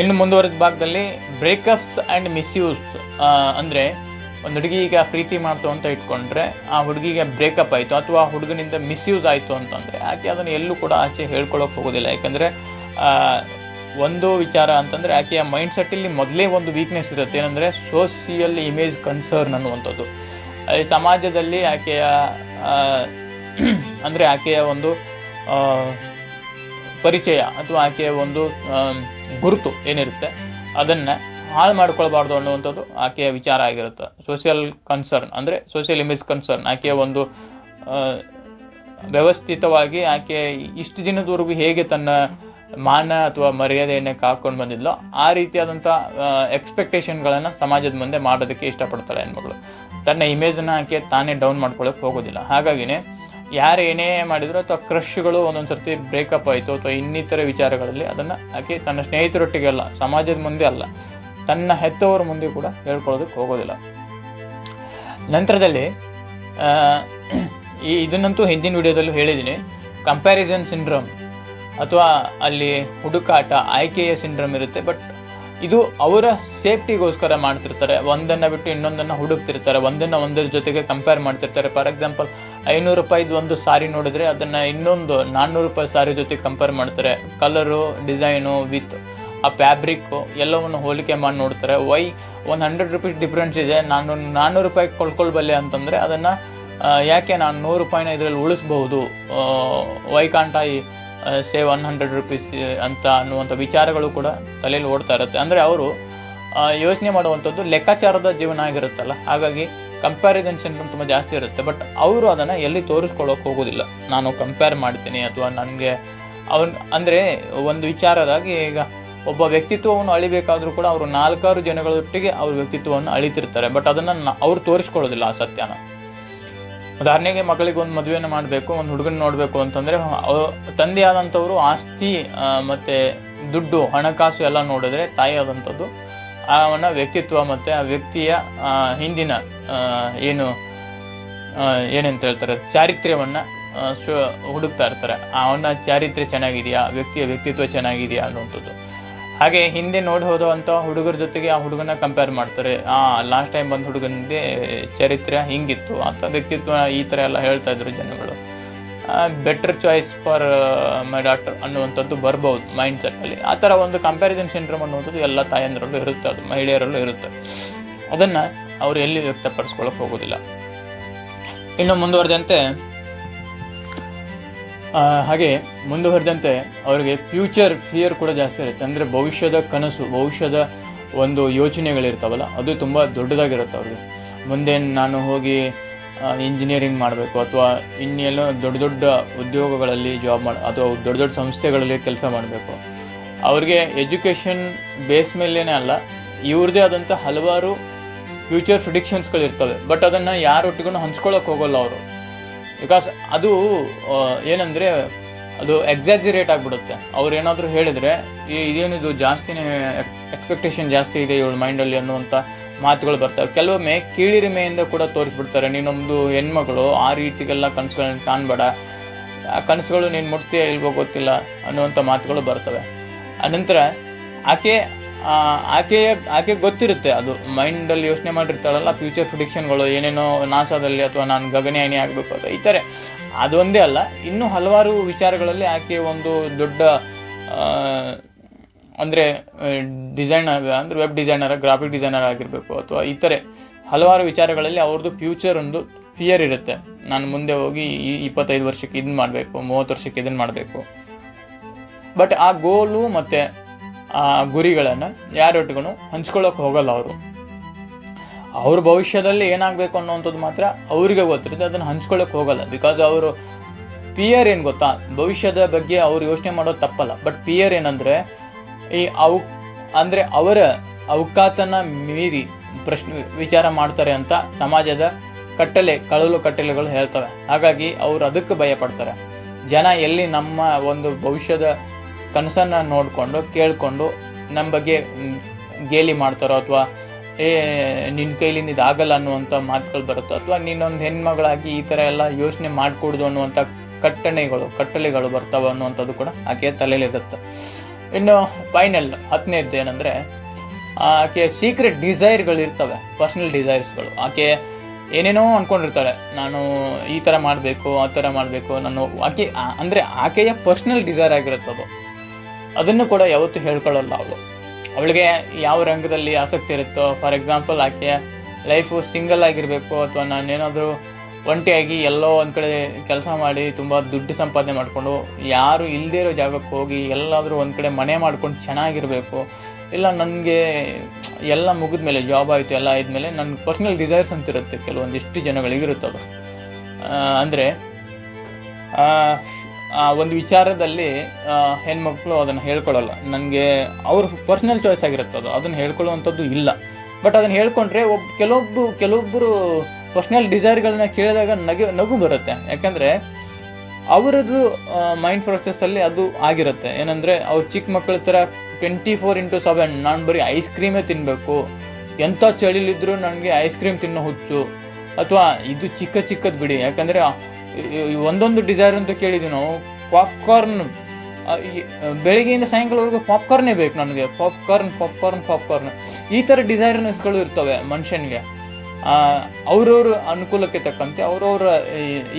ಇನ್ನು ಮುಂದುವರೆದ ಭಾಗದಲ್ಲಿ ಬ್ರೇಕಪ್ಸ್ ಆ್ಯಂಡ್ ಮಿಸ್ಯೂಸ್ ಅಂದರೆ ಒಂದು ಹುಡುಗಿಗೆ ಪ್ರೀತಿ ಮಾಡ್ತು ಅಂತ ಇಟ್ಕೊಂಡ್ರೆ ಆ ಹುಡುಗಿಗೆ ಬ್ರೇಕಪ್ ಆಯಿತು ಅಥವಾ ಆ ಹುಡುಗನಿಂದ ಮಿಸ್ಯೂಸ್ ಆಯಿತು ಅಂತಂದರೆ ಆಕೆ ಅದನ್ನು ಎಲ್ಲೂ ಕೂಡ ಆಚೆ ಹೇಳ್ಕೊಳ್ಳೋಕೆ ಹೋಗೋದಿಲ್ಲ. ಯಾಕಂದರೆ ಒಂದು ವಿಚಾರ ಅಂತಂದರೆ ಆಕೆಯ ಮೈಂಡ್ ಸೆಟ್ಟಲ್ಲಿ ಮೊದಲೇ ಒಂದು ವೀಕ್ನೆಸ್ ಇರುತ್ತೆ. ಏನಂದರೆ ಸೋಷಿಯಲ್ ಇಮೇಜ್ ಕನ್ಸರ್ನ್ ಅನ್ನುವಂಥದ್ದು. ಅದೇ ಸಮಾಜದಲ್ಲಿ ಆಕೆಯ (clears throat) ಅಂದರೆ ಆಕೆಯ ಒಂದು ಪರಿಚಯ ಅಥವಾ ಆಕೆಯ ಒಂದು ಗುರುತು ಏನಿರುತ್ತೆ, ಅದನ್ನು ಹಾಳು ಮಾಡ್ಕೊಳ್ಬಾರ್ದು ಅನ್ನುವಂಥದ್ದು ಆಕೆಯ ವಿಚಾರ ಆಗಿರುತ್ತೆ. ಸೋಷಿಯಲ್ ಕನ್ಸರ್ನ್ ಅಂದರೆ ಸೋಷಿಯಲ್ ಇಮೇಜ್ ಕನ್ಸರ್ನ್ ಆಕೆಯ ಒಂದು ವ್ಯವಸ್ಥಿತವಾಗಿ ಆಕೆ ಇಷ್ಟು ದಿನದವರೆಗೂ ಹೇಗೆ ತನ್ನ ಮಾನ ಅಥವಾ ಮರ್ಯಾದೆಯನ್ನು ಕಾಕೊಂಡು ಬಂದಿದ್ಲೋ, ಆ ರೀತಿಯಾದಂಥ ಎಕ್ಸ್ಪೆಕ್ಟೇಷನ್ಗಳನ್ನು ಸಮಾಜದ ಮುಂದೆ ಮಾಡೋದಕ್ಕೆ ಇಷ್ಟಪಡ್ತಾಳೆ ಹೆಣ್ಮಗಳು ತನ್ನ ಇಮೇಜನ್ನು ಆಕೆ ತಾನೇ ಡೌನ್ ಮಾಡ್ಕೊಳ್ಳೋಕೆ ಹೋಗೋದಿಲ್ಲ. ಹಾಗಾಗಿನೇ ಯಾರು ಏನೇ ಮಾಡಿದ್ರು ಅಥವಾ ಕ್ರಶ್ಗಳು ಒಂದೊಂದು ಸರ್ತಿ ಬ್ರೇಕಪ್ ಆಯಿತು ಅಥವಾ ಇನ್ನಿತರ ವಿಚಾರಗಳಲ್ಲಿ ಅದನ್ನು ಆಕೆ ತನ್ನ ಸ್ನೇಹಿತರೊಟ್ಟಿಗೆ ಅಲ್ಲ, ಸಮಾಜದ ಮುಂದೆ ಅಲ್ಲ. ತನ್ನ ಹೆತ್ತವರ ಮುಂದೆ ಕೂಡ ಹೇಳ್ಕೊಳ್ಳೋದಕ್ಕೆ ಹೋಗೋದಿಲ್ಲ. ನಂತರದಲ್ಲಿ ಈ ಇದನ್ನಂತೂ ಹಿಂದಿನ ವಿಡಿಯೋದಲ್ಲೂ ಹೇಳಿದ್ದೀನಿ. ಕಂಪ್ಯಾರಿಸನ್ ಸಿಂಡ್ರೋಮ್ ಅಥವಾ ಅಲ್ಲಿ ಹುಡುಕಾಟ, ಆಯ್ಕೆಯ ಸಿಂಡ್ರೋಮ್ ಇರುತ್ತೆ. ಬಟ್ ಇದು ಅವರ ಸೇಫ್ಟಿಗೋಸ್ಕರ ಮಾಡ್ತಿರ್ತಾರೆ. ಒಂದನ್ನು ಬಿಟ್ಟು ಇನ್ನೊಂದನ್ನು ಹುಡುಕ್ತಿರ್ತಾರೆ. ಒಂದನ್ನು ಒಂದರ ಜೊತೆಗೆ ಕಂಪೇರ್ ಮಾಡ್ತಿರ್ತಾರೆ. ಫಾರ್ ಎಕ್ಸಾಂಪಲ್ ಐನೂರು ರೂಪಾಯಿದು ಒಂದು ಸಾರಿ ನೋಡಿದ್ರೆ ಅದನ್ನು ಇನ್ನೊಂದು ನಾನ್ನೂರು ರೂಪಾಯಿ ಸಾರಿ ಜೊತೆಗೆ ಕಂಪೇರ್ ಮಾಡ್ತಾರೆ. ಕಲರು ಡಿಸೈನು ವಿತ್ ಆ ಫ್ಯಾಬ್ರಿಕ್ಕು ಎಲ್ಲವನ್ನು ಹೋಲಿಕೆ ಮಾಡಿ ನೋಡ್ತಾರೆ. ವೈ ಒಂದು ಹಂಡ್ರೆಡ್ ರುಪೀಸ್ ಡಿಫ್ರೆನ್ಸ್ ಇದೆ? ನಾನು ನಾನ್ನೂರು ರೂಪಾಯಿ ಕೊಳ್ಕೊಳ್ಬಲ್ಲೆ ಅಂತಂದರೆ ಅದನ್ನು ಯಾಕೆ ನಾನು ನೂರು ರೂಪಾಯಿನ ಇದರಲ್ಲಿ ಉಳಿಸ್ಬಹುದು? Why can't I save one hundred rupees ಅಂತ ಅನ್ನುವಂಥ ವಿಚಾರಗಳು ಕೂಡ ತಲೆಯಲ್ಲಿ ಓಡ್ತಾ ಇರುತ್ತೆ. ಅಂದರೆ ಅವರು ಯೋಚನೆ ಮಾಡುವಂಥದ್ದು ಲೆಕ್ಕಾಚಾರದ ಜೀವನ ಆಗಿರುತ್ತಲ್ಲ. ಹಾಗಾಗಿ ಕಂಪ್ಯಾರಿಸನ್ ಸಿಂಡ್ರೋಮ್ ತುಂಬ ಜಾಸ್ತಿ ಇರುತ್ತೆ. ಬಟ್ ಅವರು ಅದನ್ನು ಎಲ್ಲಿ ತೋರಿಸ್ಕೊಳ್ಳೋಕೆ ಹೋಗೋದಿಲ್ಲ. ನಾನು ಕಂಪೇರ್ ಮಾಡ್ತೀನಿ ಅಥವಾ ನನಗೆ ಅವನ್, ಅಂದರೆ ಒಂದು ವಿಚಾರದಾಗಿ ಈಗ ಒಬ್ಬ ವ್ಯಕ್ತಿತ್ವವನ್ನು ಅಳಿಬೇಕಾದ್ರೂ ಕೂಡ ಅವರು ನಾಲ್ಕಾರು ಜನಗಳೊಟ್ಟಿಗೆ ಅವ್ರ ವ್ಯಕ್ತಿತ್ವವನ್ನು ಅಳಿತಿರ್ತಾರೆ. ಬಟ್ ಅದನ್ನು ಅವ್ರು ತೋರಿಸ್ಕೊಳ್ಳೋದಿಲ್ಲ ಆ ಸತ್ಯನ. ಉದಾಹರಣೆಗೆ ಮಗಳಿಗೆ ಒಂದು ಮದುವೆಯನ್ನು ಮಾಡಬೇಕು, ಒಂದು ಹುಡುಗನ ನೋಡಬೇಕು ಅಂತಂದರೆ ತಂದೆ ಆದಂಥವ್ರು ಆಸ್ತಿ ಮತ್ತು ದುಡ್ಡು, ಹಣಕಾಸು ಎಲ್ಲ ನೋಡಿದ್ರೆ ತಾಯಿ ಆದಂಥದ್ದು ಅವನ ವ್ಯಕ್ತಿತ್ವ ಮತ್ತು ಆ ವ್ಯಕ್ತಿಯ ಹಿಂದಿನ ಏನು ಏನಂತ ಹೇಳ್ತಾರೆ, ಚಾರಿತ್ರ್ಯವನ್ನು ಹುಡುಕ್ತಾ ಇರ್ತಾರೆ. ಅವನ ಚಾರಿತ್ರ್ಯ ಚೆನ್ನಾಗಿದೆಯಾ? ವ್ಯಕ್ತಿಯ ವ್ಯಕ್ತಿತ್ವ ಚೆನ್ನಾಗಿದೆಯಾ ಅನ್ನುವಂಥದ್ದು. ಹಾಗೆ ಹಿಂದೆ ನೋಡಿ ಅಂತ ಹುಡುಗರ ಜೊತೆಗೆ ಆ ಹುಡುಗನ ಕಂಪೇರ್ ಮಾಡ್ತಾರೆ. ಆ ಲಾಸ್ಟ್ ಟೈಮ್ ಬಂದ ಹುಡುಗನಿಗೆ ಚರಿತ್ರೆ ಹಿಂಗಿತ್ತು. ಅಂತ ವ್ಯಕ್ತಿತ್ವ ಈ ಥರ ಎಲ್ಲ ಹೇಳ್ತಾ ಇದ್ರು ಜನಗಳು. Better choice for my doctor ಅನ್ನುವಂಥದ್ದು ಬರ್ಬೋದು ಮೈಂಡ್ ಸೆಟ್ಟಲ್ಲಿ ಆ ಥರ ಒಂದು ಕಂಪ್ಯಾರಿಸನ್ ಸಿಂಡ್ರೋಮ್ ಅನ್ನುವಂಥದ್ದು ಎಲ್ಲ ತಾಯಂದರಲ್ಲೂ ಇರುತ್ತೆ. ಅದು ಮಹಿಳೆಯರಲ್ಲೂ ಇರುತ್ತೆ. ಅದನ್ನು ಅವರು ಎಲ್ಲಿ ವ್ಯಕ್ತಪಡಿಸ್ಕೊಳ್ಳೋಕೆ ಹೋಗೋದಿಲ್ಲ. ಇನ್ನು ಮುಂದುವರೆದಂತೆ ಹಾಗೆ ಮುಂದುವರೆದಂತೆ ಅವರಿಗೆ ಫ್ಯೂಚರ್ ಫಿಯರ್ ಕೂಡ ಜಾಸ್ತಿ ಇರುತ್ತೆ. ಅಂದರೆ ಭವಿಷ್ಯದ ಕನಸು, ಭವಿಷ್ಯದ ಒಂದು ಯೋಚನೆಗಳಿರ್ತಾವಲ್ಲ, ಅದು ತುಂಬ ದೊಡ್ಡದಾಗಿರುತ್ತೆ ಅವ್ರಿಗೆ. ಮುಂದೆ ನಾನು ಹೋಗಿ ಇಂಜಿನಿಯರಿಂಗ್ ಮಾಡಬೇಕು, ಅಥವಾ ಇನ್ನೆಲ್ಲೋ ದೊಡ್ಡ ದೊಡ್ಡ ಉದ್ಯೋಗಗಳಲ್ಲಿ ಜಾಬ್ ಮಾಡಿ, ಅಥವಾ ದೊಡ್ಡ ದೊಡ್ಡ ಸಂಸ್ಥೆಗಳಲ್ಲಿ ಕೆಲಸ ಮಾಡಬೇಕು. ಅವ್ರಿಗೆ ಎಜುಕೇಷನ್ ಬೇಸ್ ಮೇಲೇ ಅಲ್ಲ ಇವ್ರದ್ದೇ ಆದಂಥ ಹಲವಾರು ಫ್ಯೂಚರ್ ಪ್ರಿಡಿಕ್ಷನ್ಸ್ಗಳಿರ್ತವೆ ಬಟ್ ಅದನ್ನು ಯಾರೊಟ್ಟಿಗೂ ಹಂಚ್ಕೊಳ್ಳೋಕೆ ಹೋಗೋಲ್ಲ ಅವರು. ಬಿಕಾಸ್ ಅದು ಏನಂದರೆ ಅದು ಎಕ್ಸಾಜಿರೇಟ್ ಆಗಿಬಿಡುತ್ತೆ. ಅವ್ರು ಏನಾದರೂ ಹೇಳಿದರೆ ಇದೇನಿದು ಜಾಸ್ತಿನೇ ಎಕ್ಸ್ಪೆಕ್ಟೇಷನ್ ಜಾಸ್ತಿ ಇದೆ ಇವಳ ಮೈಂಡಲ್ಲಿ ಅನ್ನುವಂಥ ಮಾತುಗಳು ಬರ್ತವೆ. ಕೆಲವೊಮ್ಮೆ ಕೀಳಿರಿಮೆಯಿಂದ ಕೂಡ ತೋರಿಸ್ಬಿಡ್ತಾರೆ. ನೀನೊಂದು ಹೆಣ್ಮಗಳು, ಆ ರೀತಿಗೆಲ್ಲ ಕನಸುಗಳನ್ನ ಕಾಣಬೇಡ. ಆ ಕನಸುಗಳು ನೀನು ಮುಟ್ತೀಯ ಇಲ್ವೋ ಗೊತ್ತಿಲ್ಲ ಅನ್ನುವಂಥ ಮಾತುಗಳು ಬರ್ತವೆ. ಅನಂತರ ಆಕೆ ಆಕೆಯ ಆಕೆ ಗೊತ್ತಿರುತ್ತೆ, ಅದು ಮೈಂಡಲ್ಲಿ ಯೋಚನೆ ಮಾಡಿರ್ತಾಳಲ್ಲ ಫ್ಯೂಚರ್ ಪ್ರಿಡಿಕ್ಷನ್ಗಳು ಏನೇನೋ ನಾಸಾದಲ್ಲಿ ಅಥವಾ ನಾನು ಗಗನಯಾನಿ ಆಗಬೇಕು ಅಥವಾ ಈ ಥರ ಅದೊಂದೇ ಅಲ್ಲ, ಇನ್ನೂ ಹಲವಾರು ವಿಚಾರಗಳಲ್ಲಿ ಆಕೆ ಒಂದು ದೊಡ್ಡ ಅಂದರೆ ಡಿಸೈನರ್ ಅಂದರೆ ವೆಬ್ ಡಿಸೈನರ್ ಗ್ರಾಫಿಕ್ ಡಿಸೈನರ್ ಆಗಿರಬೇಕು ಅಥವಾ ಥರ ಹಲವಾರು ವಿಚಾರಗಳಲ್ಲಿ ಅವ್ರದ್ದು ಫ್ಯೂಚರ್ ಒಂದು ಫಿಯರ್ ಇರುತ್ತೆ. ನಾನು ಮುಂದೆ ಹೋಗಿ ಈ ಇಪ್ಪತ್ತೈದು ವರ್ಷಕ್ಕೆ ಇದನ್ನು ಮಾಡಬೇಕು, ಮೂವತ್ತು ವರ್ಷಕ್ಕೆ ಇದನ್ನು ಮಾಡಬೇಕು. ಬಟ್ ಆ ಗೋಲು ಮತ್ತು ಆ ಗುರಿಗಳನ್ನು ಯಾರೊಟ್ಟಿಗೂ ಹಂಚ್ಕೊಳ್ಳೋಕೆ ಹೋಗಲ್ಲ ಅವರು. ಅವ್ರ ಭವಿಷ್ಯದಲ್ಲಿ ಏನಾಗಬೇಕು ಅನ್ನೋವಂಥದ್ದು ಮಾತ್ರ ಅವರಿಗೆ ಗೊತ್ತಿರುತ್ತೆ, ಅದನ್ನು ಹಂಚ್ಕೊಳ್ಳೋಕೆ ಹೋಗಲ್ಲ. ಬಿಕಾಸ್ ಅವರು ಪಿಯರ್ ಏನು ಗೊತ್ತಾ? ಭವಿಷ್ಯದ ಬಗ್ಗೆ ಅವ್ರು ಯೋಚನೆ ಮಾಡೋದು ತಪ್ಪಲ್ಲ. ಬಟ್ ಪಿಯರ್ ಏನಂದರೆ, ಈ ಅವು, ಅಂದರೆ ಅವರ ಅವಕಾತನ ಮೀರಿ ಪ್ರಶ್ನೆ, ವಿಚಾರ ಮಾಡ್ತಾರೆ ಅಂತ ಸಮಾಜದ ಕಟ್ಟಲೆ, ಕಳಲು ಕಟ್ಟಲೆಗಳು ಹೇಳ್ತವೆ. ಹಾಗಾಗಿ ಅವರು ಅದಕ್ಕೆ ಭಯಪಡ್ತಾರೆ. ಜನ ಎಲ್ಲಿ ನಮ್ಮ ಒಂದು ಭವಿಷ್ಯದ ಕನಸನ್ನು ನೋಡಿಕೊಂಡು, ಕೇಳಿಕೊಂಡು ನಮ್ಮ ಬಗ್ಗೆ ಗೇಲಿ ಮಾಡ್ತಾರೋ ಅಥವಾ, ಏ ನಿನ್ನ ಕೈಲಿಂದ ಇದಾಗಲ್ಲ ಅನ್ನುವಂಥ ಮಾತುಗಳು ಬರುತ್ತೋ ಅಥವಾ ನೀನೊಂದು ಹೆಣ್ಮಗಳಾಗಿ ಈ ಥರ ಎಲ್ಲ ಯೋಚನೆ ಮಾಡಿಕೊಡ್ದು ಅನ್ನುವಂಥ ಕಟ್ಟಣೆಗಳು, ಕಟ್ಟಳೆಗಳು ಬರ್ತಾವೆ ಅನ್ನುವಂಥದ್ದು ಕೂಡ ಆಕೆಯ ತಲೆಯಲ್ಲಿರುತ್ತೆ. ಇನ್ನು ಫೈನಲ್ ಹತ್ತನೇದ್ದು ಏನಂದರೆ, ಆಕೆಯ ಸೀಕ್ರೆಟ್ ಡಿಸೈರ್ಗಳು ಇರ್ತವೆ ಪರ್ಸ್ನಲ್ ಡಿಸೈರ್ಸ್ಗಳು ಆಕೆ ಏನೇನೋ ಅಂದ್ಕೊಂಡಿರ್ತಾಳೆ ನಾನು ಈ ಥರ ಮಾಡಬೇಕು, ಆ ಥರ ಮಾಡಬೇಕು, ನಾನು ಆಕೆ ಅಂದರೆ ಆಕೆಯ ಪರ್ಸ್ನಲ್ ಡಿಸೈರ್ ಆಗಿರುತ್ತೆ ಅದು. ಅದನ್ನು ಕೂಡ ಯಾವತ್ತೂ ಹೇಳ್ಕೊಳ್ಳಲ್ಲ ಅವಳು. ಅವಳಿಗೆ ಯಾವ ರಂಗದಲ್ಲಿ ಆಸಕ್ತಿ ಇರುತ್ತೋ ಫಾರ್ ಎಕ್ಸಾಂಪಲ್ ಆಕೆಯ ಲೈಫು ಸಿಂಗಲ್ ಆಗಿರಬೇಕು ಅಥವಾ ನಾನೇನಾದರೂ ಒಂಟಿಯಾಗಿ ಎಲ್ಲೋ ಒಂದು ಕಡೆ ಕೆಲಸ ಮಾಡಿ ತುಂಬ ದುಡ್ಡು ಸಂಪಾದನೆ ಮಾಡಿಕೊಂಡು ಯಾರು ಇಲ್ಲದೇ ಇರೋ ಜಾಗಕ್ಕೆ ಹೋಗಿ ಎಲ್ಲಾದರೂ ಒಂದು ಕಡೆ ಮನೆ ಮಾಡ್ಕೊಂಡು ಚೆನ್ನಾಗಿರಬೇಕು, ಇಲ್ಲ ನನಗೆ ಎಲ್ಲ ಮುಗಿದ ಮೇಲೆ ಜಾಬ್ ಆಯಿತು, ಎಲ್ಲ ಆದಮೇಲೆ ನನ್ನ ಪರ್ಸ್ನಲ್ ಡಿಸೈರ್ಸ್ ಅಂತಿರುತ್ತೆ ಕೆಲವೊಂದಿಷ್ಟು ಜನಗಳಿಗೆ ಇರುತ್ತೆ ಅದು ಅಂದರೆ ಒಂದು ವಿಚಾರದಲ್ಲಿ ಹೆಣ್ಮಕ್ಳು ಅದನ್ನು ಹೇಳ್ಕೊಳ್ಳಲ್ಲ ನನಗೆ ಅವ್ರ ಪರ್ಸ್ನಲ್ ಚಾಯ್ಸ್ ಆಗಿರುತ್ತೆ ಅದು. ಅದನ್ನು ಹೇಳ್ಕೊಳ್ಳುವಂಥದ್ದು ಇಲ್ಲ. ಬಟ್ ಅದನ್ನು ಹೇಳ್ಕೊಂಡ್ರೆ ಒಬ್ಬ ಕೆಲವೊಬ್ಬರು ಕೆಲವೊಬ್ಬರು ಪರ್ಸ್ನಲ್ ಡಿಸೈರ್ಗಳನ್ನ ಕೇಳಿದಾಗ ನಗು ನಗು ಬರುತ್ತೆ. ಯಾಕಂದರೆ ಅವರದ್ದು ಮೈಂಡ್ ಪ್ರೊಸೆಸ್ಸಲ್ಲಿ ಅದು ಆಗಿರುತ್ತೆ. ಏನಂದರೆ ಅವ್ರು ಚಿಕ್ಕ ಮಕ್ಕಳ ಥರ ಟ್ವೆಂಟಿ ಫೋರ್ ಇಂಟು ಸೆವೆನ್ ನಾನು ಬರೀ ಐಸ್ ಕ್ರೀಮೇ ತಿನ್ನಬೇಕು ಎಂಥ ಚಳಿಲಿದ್ದರೂ ನನಗೆ ಐಸ್ ಕ್ರೀಮ್ ತಿನ್ನೋ ಹುಚ್ಚು. ಅಥವಾ ಇದು ಚಿಕ್ಕ ಚಿಕ್ಕದು ಬಿಡಿ. ಯಾಕಂದರೆ ಒಂದೊಂದು ಡಿಸೈರ್ ಅಂತ ಕೇಳಿದ್ವಿ ನಾವು. ಪಾಪ್ಕಾರ್ನ್ ಬೆಳಿಗ್ಗೆಯಿಂದ ಸಾಯಂಕಾಲವರೆಗೂ ಪಾಪ್ಕಾರ್ನೇ ಬೇಕು ನನಗೆ. ಪಾಪ್ಕಾರ್ನ್ ಪಾಪ್ಕಾರ್ನ್ ಪಾಪ್ಕಾರ್ನ್ ಈ ಥರ ಡಿಸೈರ್ನೆಸ್ಗಳು ಇರ್ತವೆ ಮನುಷ್ಯನಿಗೆ. ಅವ್ರವ್ರ ಅನುಕೂಲಕ್ಕೆ ತಕ್ಕಂತೆ, ಅವ್ರವ್ರ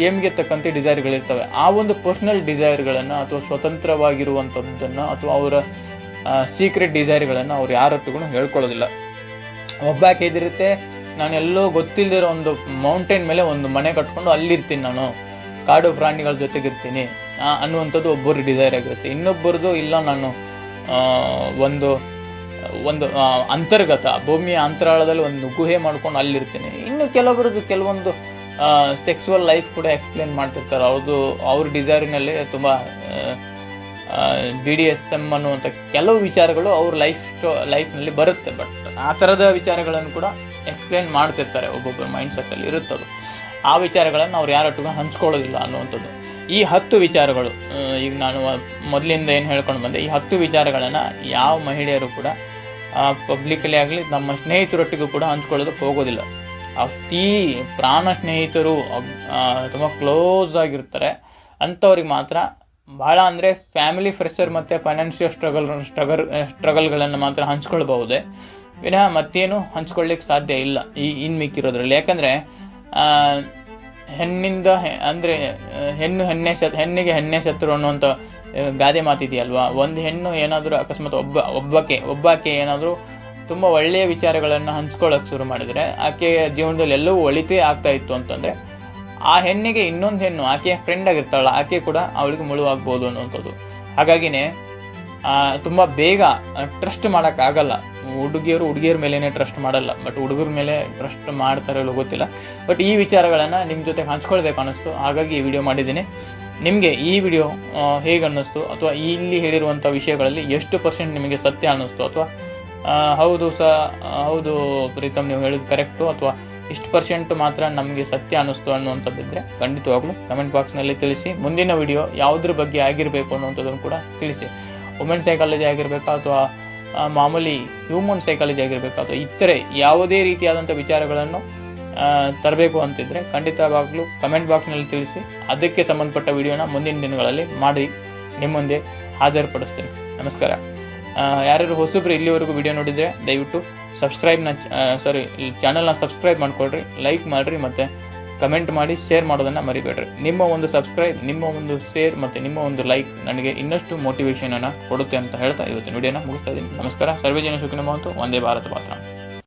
ಏಮ್ಗೆ ತಕ್ಕಂತೆ ಡಿಸೈರ್ಗಳಿರ್ತವೆ ಆ ಒಂದು ಪರ್ಸ್ನಲ್ ಡಿಸೈರ್ಗಳನ್ನು ಅಥವಾ ಸ್ವತಂತ್ರವಾಗಿರುವಂಥದ್ದನ್ನು ಅಥವಾ ಅವರ ಸೀಕ್ರೆಟ್ ಡಿಸೈರ್ಗಳನ್ನು ಅವ್ರು ಯಾರ ಹೇಳ್ಕೊಳ್ಳೋದಿಲ್ಲ. ಒಬ್ಬಾಕೆ ಇದಿರುತ್ತೆ ನಾನು ಎಲ್ಲೋ ಗೊತ್ತಿಲ್ಲದಿರೋ ಒಂದು ಮೌಂಟೇನ್ ಮೇಲೆ ಒಂದು ಮನೆ ಕಟ್ಕೊಂಡು ಅಲ್ಲಿರ್ತೀನಿ ನಾನು. ಕಾಡು ಪ್ರಾಣಿಗಳ ಜೊತೆಗಿರ್ತೀನಿ. ಅನ್ನುವಂಥದ್ದು ಒಬ್ಬರು ಡಿಸೈರ್ ಆಗಿರುತ್ತೆ. ಇನ್ನೊಬ್ಬರದು ಇಲ್ಲ ನಾನು. ಒಂದು ಒಂದು ಅಂತರ್ಗತ, ಭೂಮಿಯ ಅಂತರಾಳದಲ್ಲಿ ಒಂದು ಗುಹೆ ಮಾಡ್ಕೊಂಡು ಅಲ್ಲಿರ್ತೀನಿ. ಇನ್ನು ಕೆಲವರದ್ದು ಕೆಲವೊಂದು ಸೆಕ್ಸುವಲ್ ಲೈಫ್ ಕೂಡ ಎಕ್ಸ್ಪ್ಲೇನ್ ಮಾಡ್ತಿರ್ತಾರೆ. ಅವ್ರದ್ದು ಅವ್ರ ಡಿಸೈರಿನಲ್ಲಿ ತುಂಬ ಬಿ ಡಿ ಎಸ್ ಎಂ ಅನ್ನುವಂಥ ಕೆಲವು ವಿಚಾರಗಳು ಅವ್ರ ಲೈಫ್ ಸ್ಟೋ ಲೈಫ್ನಲ್ಲಿ ಬರುತ್ತೆ ಬಟ್ ಆ ಥರದ ವಿಚಾರಗಳನ್ನು ಕೂಡ ಎಕ್ಸ್ಪ್ಲೇನ್ ಮಾಡ್ತಿರ್ತಾರೆ. ಒಬ್ಬೊಬ್ಬರ ಮೈಂಡ್ ಸೆಟ್ಟಲ್ಲಿ ಇರುತ್ತದು ಆ ವಿಚಾರಗಳನ್ನು ಅವ್ರು ಯಾರೊಟ್ಟಿಗೂ ಹಂಚ್ಕೊಳ್ಳೋದಿಲ್ಲ ಅನ್ನುವಂಥದ್ದು. ಈ ಹತ್ತು ವಿಚಾರಗಳು ಈಗ ನಾನು ಮೊದಲಿಂದ ಏನು ಹೇಳ್ಕೊಂಡು ಬಂದೆ, ಈ ಹತ್ತು ವಿಚಾರಗಳನ್ನು ಯಾವ ಮಹಿಳೆಯರು ಕೂಡ ಪಬ್ಲಿಕಲ್ಲಿ ಆಗಲಿ ನಮ್ಮ ಸ್ನೇಹಿತರೊಟ್ಟಿಗೂ ಕೂಡ ಹಂಚ್ಕೊಳ್ಳೋದಕ್ಕೆ ಹೋಗೋದಿಲ್ಲ. ಅತಿ ಪ್ರಾಣ ಸ್ನೇಹಿತರು ತುಂಬ ಕ್ಲೋಸ್ ಆಗಿರ್ತಾರೆ. ಅಂಥವ್ರಿಗೆ ಮಾತ್ರ ಭಾಳ ಅಂದರೆ ಫ್ಯಾಮಿಲಿ ಪ್ರೆಷರ್ ಮತ್ತು ಫೈನಾನ್ಷಿಯಲ್ ಸ್ಟ್ರಗಲ್ ಸ್ಟ್ರಗಲ್ ಸ್ಟ್ರಗಲ್ಗಳನ್ನು ಮಾತ್ರ ಹಂಚ್ಕೊಳ್ಬಹುದೇ? ವಿನಃ ಮತ್ತೇನು ಹಂಚ್ಕೊಳ್ಳಿಕ್ಕೆ ಸಾಧ್ಯ ಇಲ್ಲ ಈ ಇನ್ನು ಮಿಕ್ಕಿರೋದ್ರಲ್ಲಿ. ಯಾಕಂದರೆ ಹೆಣ್ಣಿಂದ ಅಂದರೆ, ಹೆಣ್ಣು ಹೆಣ್ಣೆ ಶತ್, ಹೆಣ್ಣಿಗೆ ಹೆಣ್ಣೆ ಶತ್ರು ಅನ್ನುವಂಥ ಗಾದೆ ಮಾತಿದೆಯಲ್ವಾ? ಒಂದು ಹೆಣ್ಣು ಏನಾದರೂ ಅಕಸ್ಮಾತ್ ಒಬ್ಬ, ಒಬ್ಬಕ್ಕೆ, ಒಬ್ಬಾಕೆ ಏನಾದರೂ ತುಂಬ ಒಳ್ಳೆಯ ವಿಚಾರಗಳನ್ನು ಹಂಚ್ಕೊಳ್ಳೋಕೆ ಶುರು ಮಾಡಿದರೆ ಆಕೆಯ ಜೀವನದಲ್ಲಿ ಎಲ್ಲವೂ ಒಳಿತೇ ಆಗ್ತಾ ಇತ್ತು ಅಂತಂದರೆ ಆ ಹೆಣ್ಣಿಗೆ ಇನ್ನೊಂದು ಹೆಣ್ಣು, ಆಕೆಯ ಫ್ರೆಂಡ್ ಆಗಿರ್ತಾಳ ಆಕೆ ಕೂಡ ಅವಳಿಗೆ ಮುಳುವಾಗ್ಬೋದು ಅನ್ನುವಂಥದ್ದು. ಹಾಗಾಗಿನೇ ತುಂಬ ಬೇಗ ಟ್ರಸ್ಟ್ ಮಾಡೋಕ್ಕಾಗಲ್ಲ ಹುಡುಗಿಯರು ಹುಡುಗಿಯರ ಮೇಲೇ ಟ್ರಸ್ಟ್ ಮಾಡಲ್ಲ. ಬಟ್ ಹುಡುಗರ ಮೇಲೆ ಟ್ರಸ್ಟ್ ಮಾಡ್ತಾರೆ ಇಲ್ಲೋ ಗೊತ್ತಿಲ್ಲ. ಬಟ್ ಈ ವಿಚಾರಗಳನ್ನು ನಿಮ್ಮ ಜೊತೆ ಹಂಚ್ಕೊಳ್ಬೇಕು ಅನ್ನಿಸ್ತು. ಹಾಗಾಗಿ ಈ ವಿಡಿಯೋ ಮಾಡಿದ್ದೀನಿ. ನಿಮಗೆ ಈ ವಿಡಿಯೋ ಹೇಗೆ ಅನ್ನಿಸ್ತು? ಅಥವಾ ಇಲ್ಲಿ ಹೇಳಿರುವಂಥ ವಿಷಯಗಳಲ್ಲಿ ಎಷ್ಟು ಪರ್ಸೆಂಟ್ ನಿಮಗೆ ಸತ್ಯ ಅನ್ನಿಸ್ತು? ಅಥವಾ ಹೌದು ಸ ಹೌದು ಪ್ರೀತಮ್, ನೀವು ಹೇಳಿದ್ದು ಕರೆಕ್ಟು ಅಥವಾ ಇಷ್ಟು ಪರ್ಸೆಂಟ್ ಮಾತ್ರ ನಮಗೆ ಸತ್ಯ ಅನ್ನಿಸ್ತು ಅನ್ನುವಂಥದ್ದಿದ್ರೆ ಖಂಡಿತವಾಗ್ಲೂ ಕಮೆಂಟ್ ಬಾಕ್ಸ್ನಲ್ಲಿ ತಿಳಿಸಿ. ಮುಂದಿನ ವಿಡಿಯೋ ಯಾವುದ್ರ ಬಗ್ಗೆ ಆಗಿರಬೇಕು ಅನ್ನುವಂಥದ್ದನ್ನು ಕೂಡ ತಿಳಿಸಿ. ವುಮೆನ್ ಸೈಕಾಲಜಿ ಆಗಿರಬೇಕಾ ಅಥವಾ ಮಾಮೂಲಿ ಹ್ಯೂಮನ್ ಸೈಕಾಲಜಿ ಆಗಿರಬೇಕಾ ಅಥವಾ ಇತರೆ ಯಾವುದೇ ರೀತಿಯಾದಂಥ ವಿಚಾರಗಳನ್ನು ತರಬೇಕು ಅಂತಿದ್ರೆ ಖಂಡಿತವಾಗ್ಲೂ ಕಮೆಂಟ್ ಬಾಕ್ಸ್ನಲ್ಲಿ ತಿಳಿಸಿ. ಅದಕ್ಕೆ ಸಂಬಂಧಪಟ್ಟ ವಿಡಿಯೋನ ಮುಂದಿನ ದಿನಗಳಲ್ಲಿ ಮಾಡಿ ನಿಮ್ಮ ಮುಂದೆ ಹಾಜರುಪಡಿಸ್ತೇನೆ. ನಮಸ್ಕಾರ. ಯಾರ್ಯಾರು ಹೊಸಬ್ರು ಇಲ್ಲಿವರೆಗೂ ವಿಡಿಯೋ ನೋಡಿದರೆ ದಯವಿಟ್ಟು ಸಬ್ಸ್ಕ್ರೈಬ್ನ ಸಾರಿ ಚಾನಲ್ನ ಸಬ್ಸ್ಕ್ರೈಬ್ ಮಾಡ್ಕೊಳ್ರಿ ಲೈಕ್ ಮಾಡಿರಿ ಮತ್ತು ಕಮೆಂಟ್ ಮಾಡಿ ಶೇರ್ ಮಾಡೋದನ್ನು ಮರಿಬೇಡ್ರಿ. ನಿಮ್ಮ ಒಂದು ಸಬ್ಸ್ಕ್ರೈಬ್ ನಿಮ್ಮ ಒಂದು ಶೇರ್ ಮತ್ತು ನಿಮ್ಮ ಒಂದು ಲೈಕ್ ನನಗೆ ಇನ್ನಷ್ಟು ಮೋಟಿವೇಶನನ್ನು ಕೊಡುತ್ತೆ ಅಂತ ಹೇಳ್ತಾ ಇವತ್ತು ವಿಡಿಯೋನ ಮುಗಿಸ್ತಾ ಇದ್ದೀನಿ. ನಮಸ್ಕಾರ. ಸರ್ವೇಜನ ಜನ ಸುಖಿನ ಒಂದೇ ಭಾರತ ಮಾತ್ರ.